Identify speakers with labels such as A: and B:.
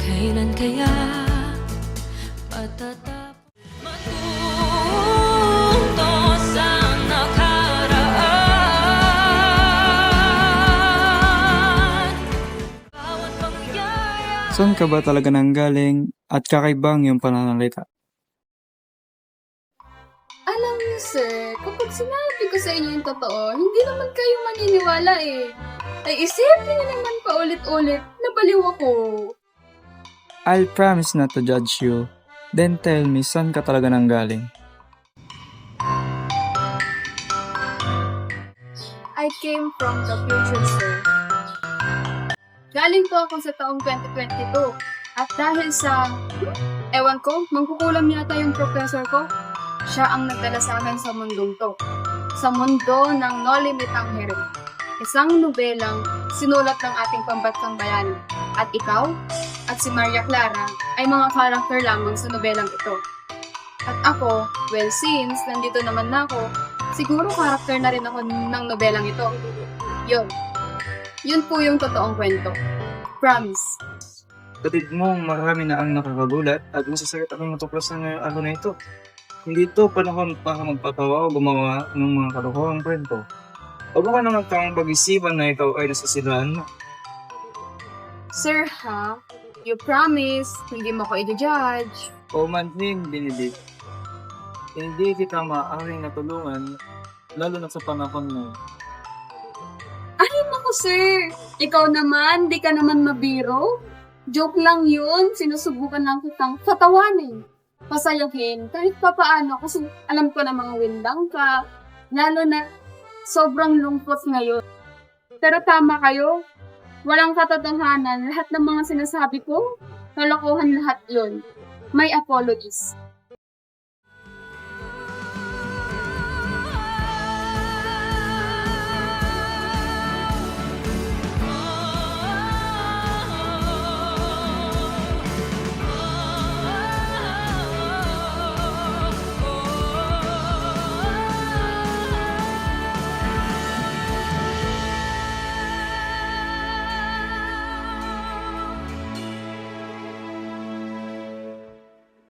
A: Kailan kaya matatapos
B: Saan ka ba talaga nanggaling at kakaibang yung pananalita?
C: Alam niyo, sir, kapag sinabi ko sa inyo yung totoo, hindi naman kayo maniniwala eh. Ay isipin niyo naman paulit-ulit na baliw ako.
B: I'll promise not to judge you. Then tell me, saan ka talaga nanggaling?
C: I came from the future, sir. Galing po ako sa taong 2022. At dahil sa, ewan ko, mangkukulam yata yung professor ko, siya ang nagdala sa akin sa mundong to. Sa mundo ng No Limit ang Heron. Isang nobelang sinulat ng ating pambansang bayani. At ikaw, at si Maria Clara, ay mga karakter lamang sa nobelang ito. At ako, well since nandito naman na ako, siguro karakter na rin ako ng nobelang ito. Yun. Yun po yung totoong kwento. Promise.
B: Katid mo, marami na ang nakakagulat at masasakit akong matuklasan ngayong araw na ito. Hindi ito panahon para magpatawa o gumawa ng mga kalokohang kwento. O baka naman kang pag-isipan na ikaw ay nasasiraan mo.
C: Sir, ha? You promise, hindi mo ko i-judge.
B: O manling binidig. Hindi kita maaaring natulungan, lalo na sa panahon mo.
C: Ay, naku, sir. Ikaw naman, di ka naman mabiro. Joke lang yun. Sinusubukan lang kitang patawanin. Pasayahin. Kahit pa paano. Kasi alam ko na mga windang ka. Lalo na sobrang lungkot ngayon. Pero tama kayo. Walang katotohanan. Lahat ng mga sinasabi ko, kalokohan lahat yun. May apologies.